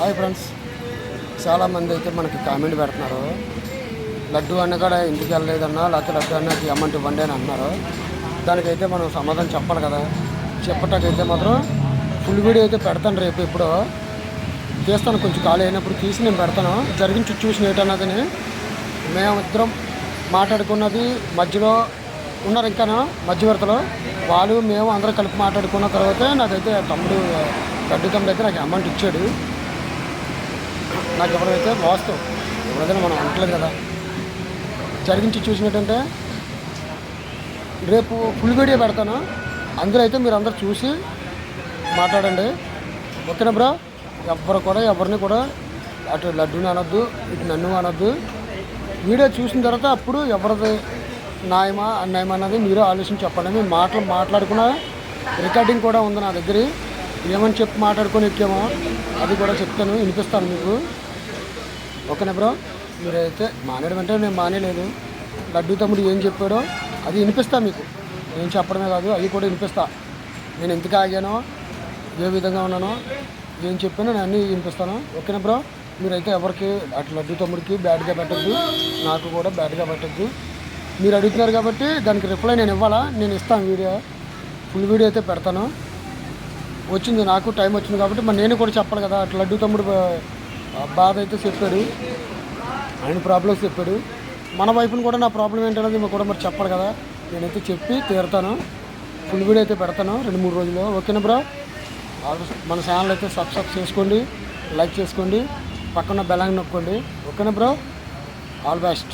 Hi friends. చాలామంది అయితే మనకి కామెంట్ పెడుతున్నారు. లడ్డు అన్న కూడా ఇంటికి వెళ్ళలేదన్నా లేకపోతే లడ్డు అన్నకి అమౌంట్ ఇవ్వండి అని అన్నారు. దానికైతే మనం సమాధానం చెప్పాలి కదా. చెప్పటాకైతే మాత్రం ఫుల్ వీడియో అయితే పెడతాను రేపు ఇప్పుడు తీస్తాను కొంచెం ఖాళీ అయినప్పుడు తీసి నేను పెడతాను. జరిగిన సిచ్యువేషన్ ఏంటన్నదని మేమిద్దరం మాట్లాడుకున్నది మధ్యలో ఉన్నారు ఇంకా మధ్యవర్తిలో. వాళ్ళు మేము అందరం కలిపి మాట్లాడుకున్న తర్వాతే నాకైతే తమ్ముడు గడ్డు తమ్ముడు అయితే నాకు అమౌంట్ ఇచ్చాడు. నాకు ఎవరైతే వాస్తవం. ఎవరైనా మనం అంటలేదు కదా. జరిగిన సిచ్యువేషన్ ఏంటంటే రేపు ఫుల్ వీడియో పెడతాను. అందులో అయితే మీరు అందరు చూసి మాట్లాడండి. ఓకేనా బ్రో? ఎవ్వరు కూడా ఎవరిని కూడా అటు లడ్డూని అనొద్దు ఇటు నన్ను అనొద్దు. వీడియో చూసిన తర్వాత అప్పుడు ఎవరిది న్యాయమా అన్యాయమా అన్నది మీరు ఆలోచించి చెప్పండి. మేము మాటలు మాట్లాడుకున్న రికార్డింగ్ కూడా ఉంది నా దగ్గర. ఏమని చెప్పి మాట్లాడుకొని ఎక్కామో అది కూడా చెప్తాను వినిపిస్తాను మీకు. ఓకేనా బ్రో? మీరైతే మానేయడం అంటే నేను మానేయలేదు. లడ్డు తమ్ముడు ఏం చెప్పాడో అది వినిపిస్తా మీకు. నేను చెప్పడమే కాదు అది కూడా వినిపిస్తా. నేను ఎందుకు ఆగానో ఏ విధంగా ఉన్నానో ఏం చెప్పానో నేను అన్నీ వినిపిస్తాను. ఓకేనా బ్రో? మీరైతే ఎవరికి అటు లడ్డు తమ్ముడికి బ్యాడ్గా పెట్టద్దు నాకు కూడా బ్యాడ్గా పెట్టద్దు. మీరు అడుగుతున్నారు కాబట్టి దానికి రిప్లై నేను ఇవ్వాలా? నేను ఇస్తాను వీడియో. ఫుల్ వీడియో అయితే పెడతాను. వచ్చింది నాకు టైం వచ్చింది కాబట్టి మరి నేను కూడా చెప్పాలి కదా. అట్లా లడ్డు తమ్ముడు బాధ అయితే చెప్పాడు. ఆయన ప్రాబ్లమ్స్ చెప్పాడు. మన వైపును కూడా నా ప్రాబ్లం ఏంటనేది మీకు కూడా మరి చెప్పాలి కదా. నేనైతే చెప్పి తీరుతాను. ఫుల్ వీడియో అయితే పెడతాను రెండు మూడు రోజుల్లో. ఓకేనా బ్రో? ఆల్- మన ఛానల్ అయితే సబ్స్క్రైబ్ చేసుకోండి లైక్ చేసుకోండి పక్కన బెలాంగ్ నొక్కండి. ఓకేనా బ్రో? All best.